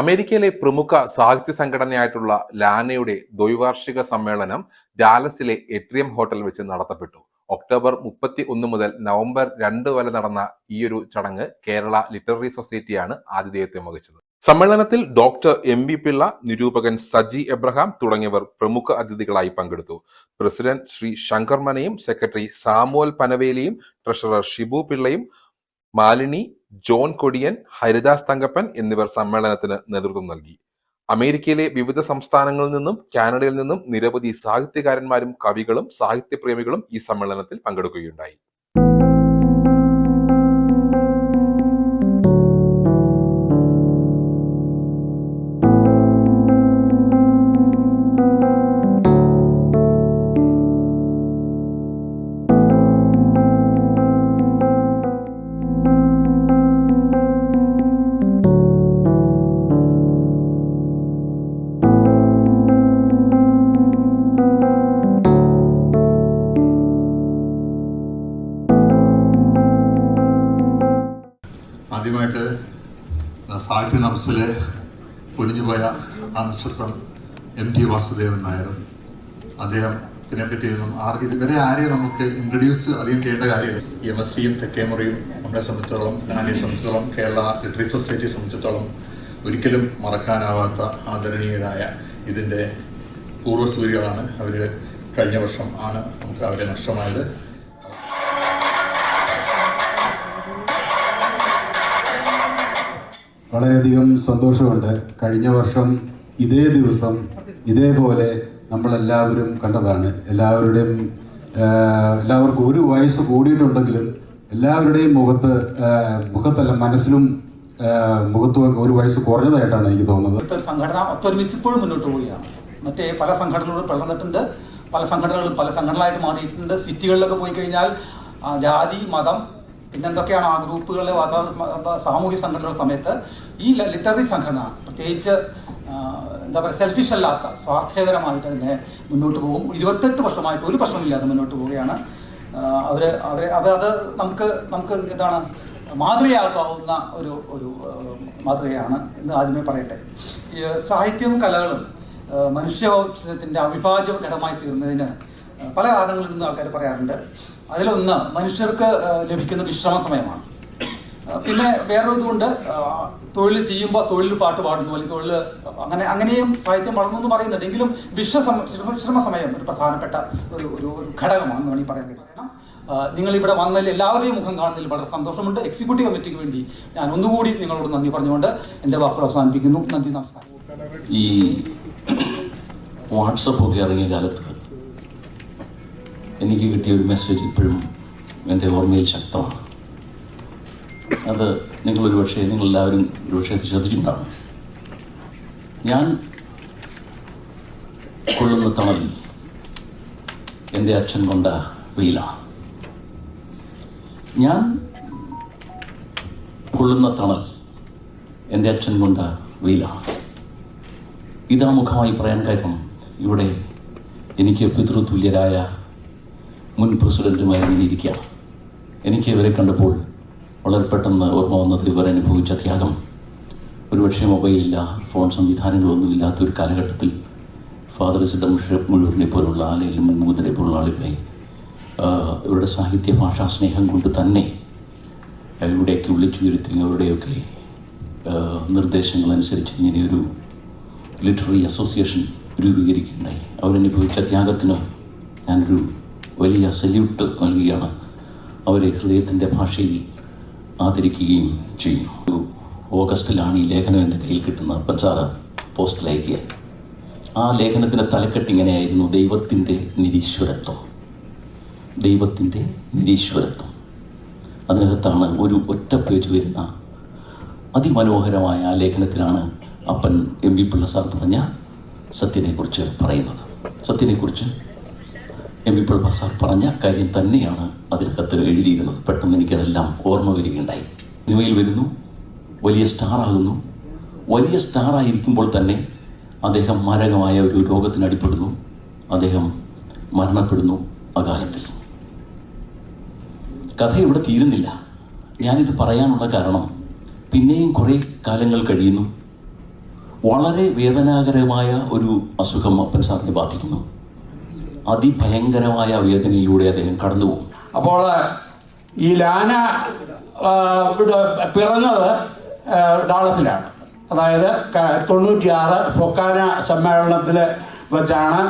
അമേരിക്കയിലെ പ്രമുഖ സാഹിത്യ സംഘടനയായിട്ടുള്ള ലാനയുടെ ദ്വൈവാർഷിക സമ്മേളനം ഡാലസിലെ എട്രിയം ഹോട്ടൽ വെച്ച് നടത്തപ്പെട്ടു. ഒക്ടോബർ മുപ്പത്തി ഒന്ന് മുതൽ നവംബർ രണ്ട് വരെ നടന്ന ഈയൊരു ചടങ്ങ് കേരള ലിറ്റററി സൊസൈറ്റിയാണ് ആതിഥേയത്വം വഹിച്ചത്. സമ്മേളനത്തിൽ ഡോക്ടർ എം വി പിള്ള നിരൂപകൻ സജി എബ്രഹാം തുടങ്ങിയവർ പ്രമുഖ അതിഥികളായി പങ്കെടുത്തു. പ്രസിഡന്റ് ശ്രീ ശങ്കർമനയും സെക്രട്ടറി സാമുവൽ പനവേലിയും ട്രഷറർ ഷിബു പിള്ളയും മാലിനി ജോൺ കൊടിയൻ ഹരിദാസ് തങ്കപ്പൻ എന്നിവർ സമ്മേളനത്തിന് നേതൃത്വം നൽകി. അമേരിക്കയിലെ വിവിധ സംസ്ഥാനങ്ങളിൽ നിന്നും കാനഡയിൽ നിന്നും നിരവധി സാഹിത്യകാരന്മാരും കവികളും സാഹിത്യപ്രേമികളും ഈ സമ്മേളനത്തിൽ പങ്കെടുക്കുകയുണ്ടായി. സാഹിത്യ നമസിലെ പൊലിഞ്ഞുപോയ ആ നക്ഷത്രം എം ടി വാസുദേവൻ നായർ അദ്ദേഹത്തിനെ പറ്റിയൊന്നും ആർക്ക് ഇതുവരെ ആരെയും നമുക്ക് ഇൻട്രൊഡ്യൂസ് അധികം ചെയ്യേണ്ട കാര്യമില്ല. എം എസ് സിയും തെക്കേമുറിയും നമ്മളെ സംബന്ധിച്ചോളം ഞാനെ സംബന്ധിച്ചോളം കേരള ലിറ്ററി സൊസൈറ്റിയെ സംബന്ധിച്ചിടത്തോളം ഒരിക്കലും മറക്കാനാവാത്ത ആദരണീയരായ ഇതിന്റെ പൂർവസൂരികളാണ് അവർ കഴിഞ്ഞ വർഷം ആണ് നമുക്ക് അവരെ നഷ്ടമായത്. വളരെയധികം സന്തോഷമുണ്ട്. കഴിഞ്ഞ വർഷം ഇതേ ദിവസം ഇതേപോലെ നമ്മളെല്ലാവരും കണ്ടതാണ്. എല്ലാവരുടെയും എല്ലാവർക്കും ഒരു വയസ്സ് കൂടിയിട്ടുണ്ടെങ്കിലും എല്ലാവരുടെയും മുഖത്ത് മുഖത്തല്ല മനസ്സിലും മുഖത്ത് ഒരു വയസ്സ് കുറഞ്ഞതായിട്ടാണ് എനിക്ക് തോന്നുന്നത്. സംഘടന ഒത്തൊരുമിച്ച് ഇപ്പോഴും മുന്നോട്ട് പോവുകയാണ്. മറ്റേ പല സംഘടനകളും പിളർന്നിട്ടുണ്ട് പല സംഘടനകളും പല സംഘടനകളായിട്ട് മാറിയിട്ടുണ്ട്. സിറ്റികളിലൊക്കെ പോയി കഴിഞ്ഞാൽ ജാതി മതം പിന്നെന്തൊക്കെയാണ് ആ ഗ്രൂപ്പുകളിലെ അതാത് മ- സാമൂഹ്യ സംഘടനകളുടെ സമയത്ത് ഈ ലിറ്റററി സംഘടന പ്രത്യേകിച്ച് എന്താ പറയുക സെൽഫിഷ് അല്ലാത്ത സ്വാർത്ഥേതരമായിട്ട് അതിനെ മുന്നോട്ട് പോകും. ഇരുപത്തെട്ട് വർഷമായിട്ട് ഒരു പ്രശ്നമില്ലാതെ മുന്നോട്ട് പോവുകയാണ്. അവർ അവരെ അത് നമുക്ക് നമുക്ക് എന്താണ് മാതൃകയാക്കാവുന്ന ഒരു ഒരു ആ, മാതൃകയാണ് എന്ന് ആദ്യമേ പറയട്ടെ. സാഹിത്യവും കലകളും മനുഷ്യത്തിന്റെ അവിഭാജ്യ ഘടകമായി തീർന്നതിന് ആ, പല കാരണങ്ങളിൽ നിന്ന് ആൾക്കാർ പറയാറുണ്ട്. അതിലൊന്ന് മനുഷ്യർക്ക് ലഭിക്കുന്ന വിശ്രമ സമയമാണ് പിന്നെ വേറൊരു ഇതുകൊണ്ട് തൊഴിൽ ചെയ്യുമ്പോൾ തൊഴിൽ പാട്ട് പാടുന്നു അല്ലെങ്കിൽ തൊഴിൽ അങ്ങനെ അങ്ങനെയും സാഹിത്യം വളർന്നു എന്ന് പറയുന്നുണ്ട്. എങ്കിലും വിശ്രമ സമയം ഒരു പ്രധാനപ്പെട്ട ഒരു ഒരു ഘടകമാണെന്ന് വേണമെങ്കിൽ പറയാൻ കാരണം നിങ്ങൾ ഇവിടെ വന്നതിൽ എല്ലാവരുടെയും മുഖം കാണുന്നതിൽ വളരെ സന്തോഷമുണ്ട്. എക്സിക്യൂട്ടീവ് കമ്മിറ്റിക്ക് വേണ്ടി ഞാൻ ഒന്നുകൂടി നിങ്ങളോട് നന്ദി പറഞ്ഞുകൊണ്ട് എന്റെ വാക്കുകൾ അവസാനിപ്പിക്കുന്നു. നന്ദി നമസ്കാരം. ഈ വാട്സപ്പ് ഒക്കെ ഇറങ്ങിയ കാലത്ത് എനിക്ക് കിട്ടിയ ഒരു മെസ്സേജ് ഇപ്പോഴും എന്റെ ഓർമ്മയിൽ ശക്തമാണ്. അത് നിങ്ങളൊരു പക്ഷേ നിങ്ങളെല്ലാവരും ഒരു പക്ഷേ ശ്രദ്ധിച്ചിട്ടുണ്ടാവും. ഞാൻ കൊള്ളുന്ന തണൽ എന്റെ അച്ഛൻ കൊണ്ട വെയിലാണ് ഞാൻ കൊള്ളുന്ന തണൽ എന്റെ അച്ഛൻ കൊണ്ട വെയിലാണ് ഇതാമുഖമായി പറയാൻ കാര്യം ഇവിടെ എനിക്ക് പിതൃതുല്യരായ മുൻ പ്രസിഡന്റുമായി ഇരിക്കുകയാണ് എനിക്ക് ഇവരെ കണ്ടപ്പോൾ വളരെ പെട്ടെന്ന് ഓർമ്മ വന്നത് ഇവർ അനുഭവിച്ച ത്യാഗം. ഒരുപക്ഷെ മൊബൈലില്ല ഫോൺ സംവിധാനങ്ങളൊന്നുമില്ലാത്ത ഒരു കാലഘട്ടത്തിൽ ഫാദർ സിദ്ധം മുഴുവനെ പോലുള്ള അല്ലെങ്കിൽ മുൻമുഖത്തിനെ പോലുള്ള ആളുകളെ ഇവരുടെ സാഹിത്യ ഭാഷാ സ്നേഹം കൊണ്ട് തന്നെ ഇവിടെയൊക്കെ വിളിച്ചുയർത്തി അവരുടെയൊക്കെ നിർദ്ദേശങ്ങളനുസരിച്ച് ഇങ്ങനെ ഇങ്ങനെയൊരു ലിറ്റററി അസോസിയേഷൻ രൂപീകരിക്കുകയുണ്ടായി. അവരനുഭവിച്ച ത്യാഗത്തിന് ഞാനൊരു വലിയ സല്യൂട്ട് നൽകുകയാണ് അവരെ ഹൃദയത്തിന്റെ ഭാഷയിൽ ആദരിക്കുകയും ചെയ്യും ഓഗസ്റ്റിലാണ് ഈ ലേഖനം എന്റെ കയ്യിൽ കിട്ടുന്ന പഞ്ചാര പോസ്റ്റിലേക്ക് ആ ലേഖനത്തിന്റെ തലക്കെട്ട് ഇങ്ങനെയായിരുന്നു. ദൈവത്തിന്റെ നിരീശ്വരത്വം. ദൈവത്തിന്റെ നിരീശ്വരത്വം. അതിനകത്താണ് ഒരു ഒറ്റ പേജ് വരുന്ന അതിമനോഹരമായ ആ ലേഖനത്തിലാണ് അപ്പൻ എം വി പിള്ള സാർ പറഞ്ഞ സത്യനെക്കുറിച്ച് പറയുന്നത്. സത്യനെക്കുറിച്ച് എം പി പിള്ള സാർ പറഞ്ഞ കാര്യം തന്നെയാണ് അതിനകത്ത് എഴുതിയിരുന്നത്. പെട്ടെന്ന് എനിക്കതെല്ലാം ഓർമ്മ വരികയുണ്ടായി. സിനിമയിൽ വരുന്നു വലിയ സ്റ്റാർ ആകുന്നു വലിയ സ്റ്റാർ ആയിരിക്കുമ്പോൾ തന്നെ അദ്ദേഹം മാരകമായ ഒരു രോഗത്തിന് അടിപ്പെടുന്നു അദ്ദേഹം മരണപ്പെടുന്നു അകാലത്തിൽ. കഥ ഇവിടെ തീരുന്നില്ല. ഞാനിത് പറയാനുള്ള കാരണം പിന്നെയും കുറേ കാലങ്ങൾ കഴിയുന്നു. വളരെ വേദനാകരമായ ഒരു അസുഖം അപ്പൻ സാറിനെ ബാധിക്കുന്നു. അതിഭയങ്കരമായ വേദനയിലൂടെ അദ്ദേഹം കടന്നുപോകും അപ്പോൾ ഈ ലാന പിറന്നത് ഡാളസിലാണ്. അതായത് തൊണ്ണൂറ്റിയാറ് ഫൊക്കാന സമ്മേളനത്തിൽ വെച്ചാണ്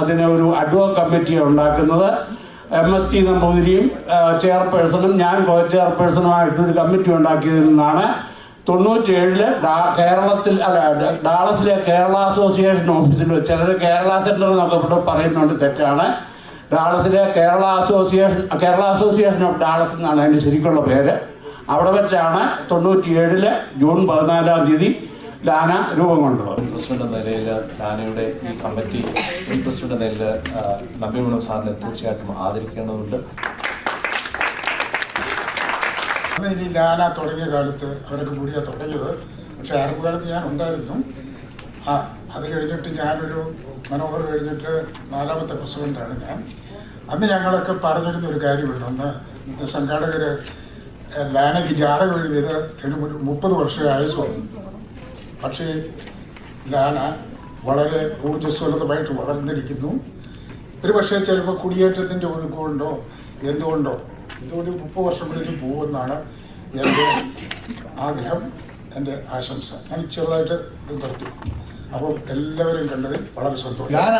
അതിനെ ഒരു അഡ്വോ കമ്മിറ്റി ഉണ്ടാക്കുന്നത്. എം എസ് ടി നമ്പൂതിരിയും ചെയർപേഴ്സണും ഞാൻ കോ ചെയർപേഴ്സണുമായിട്ടൊരു കമ്മിറ്റി ഉണ്ടാക്കിയതിൽ നിന്നാണ് തൊണ്ണൂറ്റിയേഴിൽ ഡാ കേരളത്തിൽ അല്ല ഡാളസിലെ കേരള അസോസിയേഷൻ ഓഫീസിൽ വെച്ച് കേരള സെന്റർ എന്നൊക്കെ ഇവിടെ പറയുന്നുണ്ട് തെറ്റാണ്. ഡാളസിലെ Kerala association Kerala association of Dallas എന്നാണ് അതിന്റെ ശരിക്കുള്ള പേര്. അവിടെ വെച്ചാണ് തൊണ്ണൂറ്റിയേഴിൽ ജൂൺ പതിനാലാം തീയതി ലാന രൂപം കൊണ്ടത് പ്രസിഡന്റ് നിലയിൽ ലാനയുടെ ഈ കമ്മിറ്റി പ്രസിഡന്റ് എന്ന നിലയിൽ നമ്പിമണം സാറിനെ തീർച്ചയായിട്ടും ആദരിക്കേണ്ടതുണ്ട്. അന്ന് ഇനി ലാല തുടങ്ങിയ കാലത്ത് അവരൊക്കെ കൂടിയാ തുടങ്ങിയത്. പക്ഷെ ആരംഭ കാലത്ത് ഞാൻ ഉണ്ടായിരുന്നു. ആ അത് കഴിഞ്ഞിട്ട് ഞാനൊരു മനോഹർ കഴിഞ്ഞിട്ട് നാലാമത്തെ പ്രസിഡന്റാണ് ഞാൻ. അന്ന് ഞങ്ങളൊക്കെ പറഞ്ഞിരുന്ന ഒരു കാര്യമുണ്ട്. അന്ന് സംഘാടകർ ലാനയ്ക്ക് ജാതകം എഴുതിയത് ഒരു മുപ്പത് വർഷം ആയുസുള്ളൂ പക്ഷേ ലാന വളരെ ഊർജസ്വലതമായിട്ട് വളർന്നിരിക്കുന്നു. ഒരു പക്ഷേ ചിലപ്പോൾ കുടിയേറ്റത്തിന്റെ ഒഴുക്കുകൊണ്ടോ എന്തുകൊണ്ടോ ഇതൊരു മുപ്പത് വർഷം കൂടി പോകുമെന്നാണ് എന്റെ ആഗ്രഹം എന്റെ ആശംസ. ഞാൻ ചെറുതായിട്ട് ഇത് നിർത്തി. അപ്പോൾ എല്ലാവരും കണ്ടതിൽ വളരെ സന്തോഷം. ഞാൻ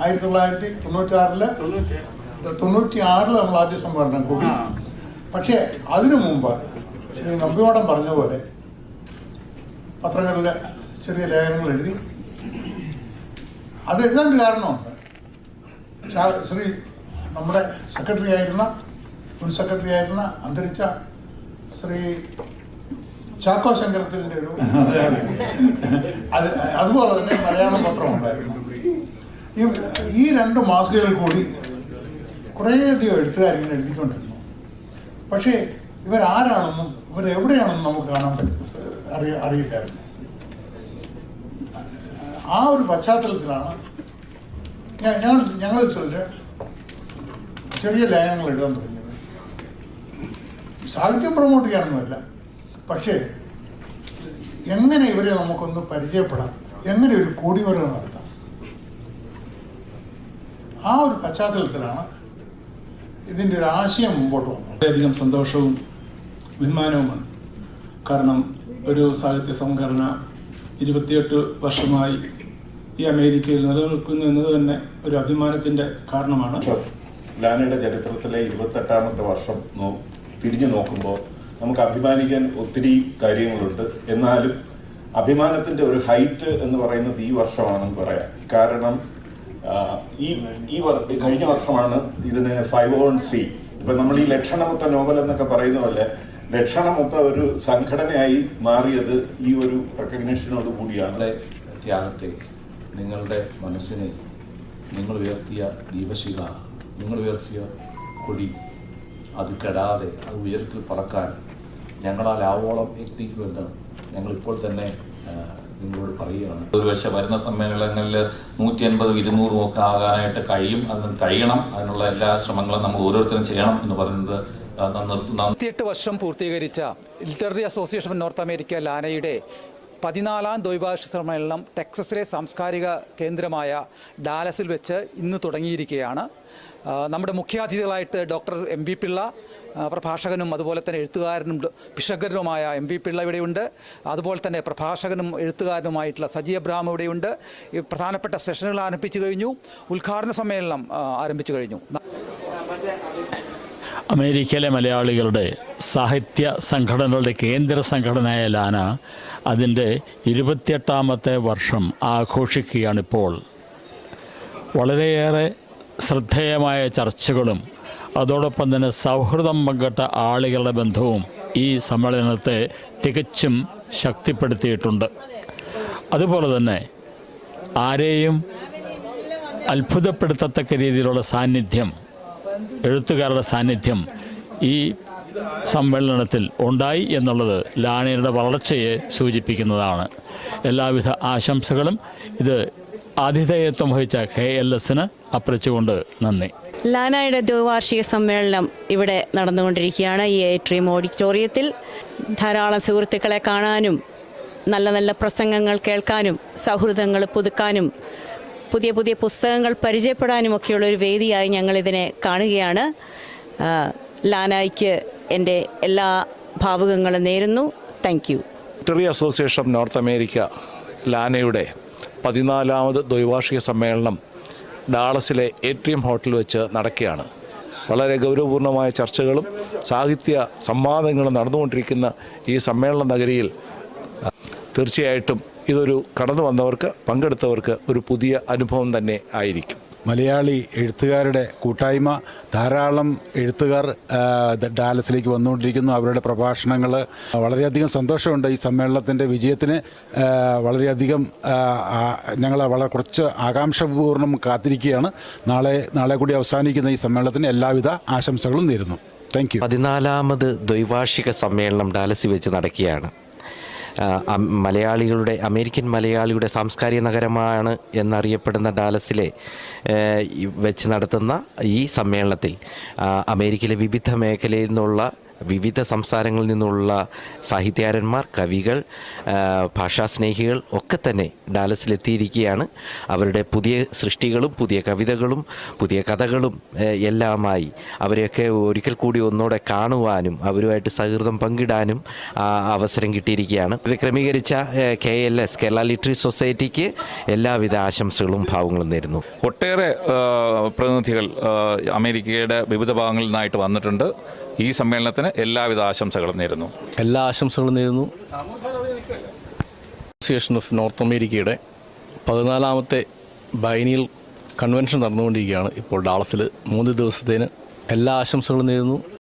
ആയിരത്തി തൊള്ളായിരത്തി തൊണ്ണൂറ്റാറിൽ തൊണ്ണൂറ്റി ആറിൽ നമ്മൾ ആദ്യ സമ്മേളനം കൂടി. പക്ഷേ അതിനു മുമ്പ് ശ്രീ നമ്പിയോടം പറഞ്ഞ പോലെ പത്രങ്ങളിൽ ചെറിയ ലേഖനങ്ങൾ എഴുതി. അത് എഴുതാൻ കാരണമുണ്ട്. ശ്രീ നമ്മുടെ സെക്രട്ടറി ആയിരുന്ന മുൻ സെക്രട്ടറി ആയിരുന്ന അന്തരിച്ച ശ്രീ ചാക്കോ ശങ്കരത്തിന്റെ ഒരു അത് അതുപോലെ തന്നെ മലയാളം പത്രം ഉണ്ടായിരുന്നു. ഈ ഈ രണ്ട് മാസികകൾ കൂടി കുറേയധികം എഴുത്തുകാർ ഇങ്ങനെ എഴുതിക്കൊണ്ടിരുന്നു. പക്ഷേ ഇവരാരാണെന്നും ഇവരെവിടെയാണെന്നും നമുക്ക് കാണാൻ പറ്റും അറിയ അറിയില്ലായിരുന്നു. ആ ഒരു പശ്ചാത്തലത്തിലാണ് ഞാൻ ഞങ്ങൾ ഞങ്ങൾ ചിലർ ചെറിയ ലേഖനങ്ങൾ എഴുതാൻ തുടങ്ങിയത്. സാഹിത്യം പ്രൊമോട്ട് ചെയ്യാനൊന്നുമല്ല. പക്ഷേ എങ്ങനെ ഇവരെ നമുക്കൊന്ന് പരിചയപ്പെടാം? എങ്ങനെ ഒരു കൂടിവരവ് നടത്താം? ആ ഒരു പശ്ചാത്തലത്തിലാണ് ഇതിന്റെ ഒരു ആശയം മുമ്പോട്ട് വന്നത്. വളരെയധികം സന്തോഷവും അഭിമാനവുമാണ്. കാരണം ഒരു സാഹിത്യ സംഘടന ഇരുപത്തിയെട്ട് വർഷമായി ഈ അമേരിക്കയിൽ നിലനിൽക്കുന്നു എന്നത് തന്നെ ഒരു അഭിമാനത്തിന്റെ കാരണമാണ്. ലാനയുടെ ചരിത്രത്തിലെ ഇരുപത്തെട്ടാമത്തെ വർഷം നോ തിരിഞ്ഞു നോക്കുമ്പോൾ നമുക്ക് അഭിമാനിക്കാൻ ഒത്തിരി കാര്യങ്ങളുണ്ട്. എന്നാലും അഭിമാനത്തിന്റെ ഒരു ഹൈറ്റ് എന്ന് പറയുന്നത് ഈ വർഷമാണെന്ന് പറയാം. കാരണം ഈ ഈ കഴിഞ്ഞ വർഷമാണ് ഇതിന് ഫൈവ് ഓൺ സി. ഇപ്പൊ നമ്മൾ ഈ ലക്ഷണമൊത്ത നോവൽ എന്നൊക്കെ പറയുന്ന പോലെ ലക്ഷണമൊത്ത ഒരു സംഘടനയായി മാറിയത് ഈ ഒരു റെക്കഗ്നേഷനോട് കൂടിയാണ്. ത്യാഗത്തെ നിങ്ങളുടെ മനസ്സിനെ നിങ്ങൾ ഉയർത്തിയ ദീപശില നിങ്ങൾ ഉയർത്തിയ കൊടി അത് കെടാതെ അത് ഉയരത്തിൽ പറക്കാൻ ഞങ്ങളാൽ ആവോളം എത്തിക്കുമെന്ന് ഞങ്ങളിപ്പോൾ തന്നെ നിങ്ങളോട് പറയുകയാണ്. ഒരുപക്ഷെ വരുന്ന സമ്മേളനങ്ങളിൽ നൂറ്റി അൻപതും ഇരുന്നൂറും ഒക്കെ ആകാനായിട്ട് കഴിയും. അതിന് കഴിയണം. അതിനുള്ള എല്ലാ ശ്രമങ്ങളും നമ്മൾ ഓരോരുത്തരും ചെയ്യണം എന്ന് പറയുന്നത് ആ, ഇരുപത്തിയെട്ട് വർഷം പൂർത്തീകരിച്ച literary association of north America ലാനയുടെ പതിനാലാം ദ്വൈഭാഷിക സമ്മേളനം ടെക്സസിലെ സാംസ്കാരിക കേന്ദ്രമായ ഡാലസിൽ വെച്ച് ഇന്ന് തുടങ്ങിയിരിക്കുകയാണ്. നമ്മുടെ മുഖ്യാതിഥികളായിട്ട് ഡോക്ടർ എം പി പിള്ള പ്രഭാഷകനും അതുപോലെ തന്നെ എഴുത്തുകാരനും പിശകരനുമായ എം പി പിള്ള ഇവിടെയുണ്ട്. അതുപോലെ തന്നെ പ്രഭാഷകനും എഴുത്തുകാരനുമായിട്ടുള്ള സജി അബ്രഹാം ഇവിടെയുണ്ട്. ഈ പ്രധാനപ്പെട്ട സെഷനുകൾ ആരംഭിച്ചു കഴിഞ്ഞു. ഉദ്ഘാടന സമ്മേളനം ആരംഭിച്ചു കഴിഞ്ഞു. അമേരിക്കയിലെ മലയാളികളുടെ സാഹിത്യ സംഘടനകളുടെ കേന്ദ്ര സംഘടനയായ ലാന അതിന്റെ ഇരുപത്തിയെട്ടാമത്തെ വർഷം ആഘോഷിക്കുകയാണിപ്പോൾ വളരെയേറെ ശ്രദ്ധേയമായ ചർച്ചകളും അതോടൊപ്പം തന്നെ സൗഹൃദം പങ്കിട്ട ആളുകളുടെ ബന്ധവും ഈ സമ്മേളനത്തെ തികച്ചും ശക്തിപ്പെടുത്തിയിട്ടുണ്ട്. അതുപോലെ തന്നെ ആരെയും അത്ഭുതപ്പെടുത്തത്തക്ക രീതിയിലുള്ള സാന്നിധ്യം എഴുത്തുകാരുടെ സാന്നിധ്യം ഈ സമ്മേളനത്തിൽ ഉണ്ടായി എന്നുള്ളത് ലാണിയുടെ വളർച്ചയെ സൂചിപ്പിക്കുന്നതാണ്. എല്ലാവിധ ആശംസകളും ഇത് ആതിഥേയത്വം വഹിച്ച കെ എൽ എസിന് അർപ്പിച്ചുകൊണ്ട് നന്ദി. ലാനായുടെ ദ്വിവാർഷിക സമ്മേളനം ഇവിടെ നടന്നുകൊണ്ടിരിക്കുകയാണ്. ഈ ഏട്രിയം ഓഡിറ്റോറിയത്തിൽ ധാരാളം സുഹൃത്തുക്കളെ കാണാനും നല്ല നല്ല പ്രസംഗങ്ങൾ കേൾക്കാനും സൗഹൃദങ്ങൾ പുതുക്കാനും പുതിയ പുതിയ പുസ്തകങ്ങൾ പരിചയപ്പെടാനും ഒക്കെയുള്ള ഒരു വേദിയായി ഞങ്ങളിതിനെ കാണുകയാണ്. ലാനായിക്ക് ലാനായ്ക്ക് എന്റെ എല്ലാ ഭാവുകങ്ങളും നേരുന്നു. Thank you literary association of north America ലാനയുടെ പതിനാലാമത് ദ്വൈവാർഷിക സമ്മേളനം ഡാളസിലെ എ ടി എം ഹോട്ടൽ വെച്ച് നടക്കുകയാണ്. വളരെ ഗൗരവപൂർണമായ ചർച്ചകളും സാഹിത്യ സംവാദങ്ങളും നടന്നുകൊണ്ടിരിക്കുന്ന ഈ സമ്മേളന നഗരിയിൽ തീർച്ചയായിട്ടും ഇതൊരു കടന്നു വന്നവർക്ക് പങ്കെടുത്തവർക്ക് ഒരു പുതിയ അനുഭവം തന്നെ ആയിരിക്കും. മലയാളി എഴുത്തുകാരുടെ കൂട്ടായ്മ. ധാരാളം എഴുത്തുകാർ ഡാലസിലേക്ക് വന്നുകൊണ്ടിരിക്കുന്നു. അവരുടെ പ്രഭാഷണങ്ങൾ വളരെയധികം സന്തോഷമുണ്ട് ഈ സമ്മേളനത്തിന്റെ വിജയത്തിന്. വളരെയധികം ഞങ്ങൾ വളരെ കുറച്ച് ആകാംക്ഷപൂർണം കാത്തിരിക്കുകയാണ്. നാളെ നാളെ കൂടി അവസാനിക്കുന്ന ഈ സമ്മേളനത്തിന് എല്ലാവിധ ആശംസകളും നേരുന്നു. താങ്ക് യു പതിനാലാമത് ദ്വൈവാർഷിക സമ്മേളനം ഡാലസിൽ വെച്ച് നടക്കുകയാണ്. മലയാളികളുടെ അമേരിക്കൻ മലയാളിയുടെ സാംസ്കാരിക നഗരമാണ് എന്നറിയപ്പെടുന്ന ഡാലസിലെ വെച്ച് നടത്തുന്ന ഈ സമ്മേളനത്തിൽ അമേരിക്കയിലെ വിവിധ മേഖലയിൽ നിന്നുള്ള വിവിധ സംസ്ഥാനങ്ങളിൽ നിന്നുള്ള സാഹിത്യകാരന്മാർ കവികൾ ഭാഷാസ്നേഹികൾ ഒക്കെ തന്നെ ഡാലസിലെത്തിയിരിക്കുകയാണ്. അവരുടെ പുതിയ സൃഷ്ടികളും പുതിയ കവിതകളും പുതിയ കഥകളും എല്ലാമായി അവരെയൊക്കെ ഒരിക്കൽ കൂടി ഒന്നോടെ കാണുവാനും അവരുമായിട്ട് സൗഹൃദം പങ്കിടാനും അവസരം കിട്ടിയിരിക്കുകയാണ്. ഇത് ക്രമീകരിച്ച K L S Kerala literary സൊസൈറ്റിക്ക് എല്ലാവിധ ആശംസകളും ഭാവങ്ങളും നേരുന്നു. ഒട്ടേറെ പ്രതിനിധികൾ അമേരിക്കയുടെ വിവിധ ഭാഗങ്ങളിൽ നിന്നായിട്ട് വന്നിട്ടുണ്ട്. ഈ സമ്മേളനത്തിന് എല്ലാവിധ ആശംസകളും നേരുന്നു. എല്ലാ ആശംസകളും നേരുന്നു. അസോസിയേഷൻ ഓഫ് നോർത്ത് അമേരിക്കയുടെ പതിനാലാമത്തെ ബൈനിയൽ കൺവെൻഷൻ നടന്നുകൊണ്ടിരിക്കുകയാണ്. ഇപ്പോൾ ഡാളസിൽ മൂന്ന് ദിവസത്തേന് എല്ലാ ആശംസകളും നേരുന്നു.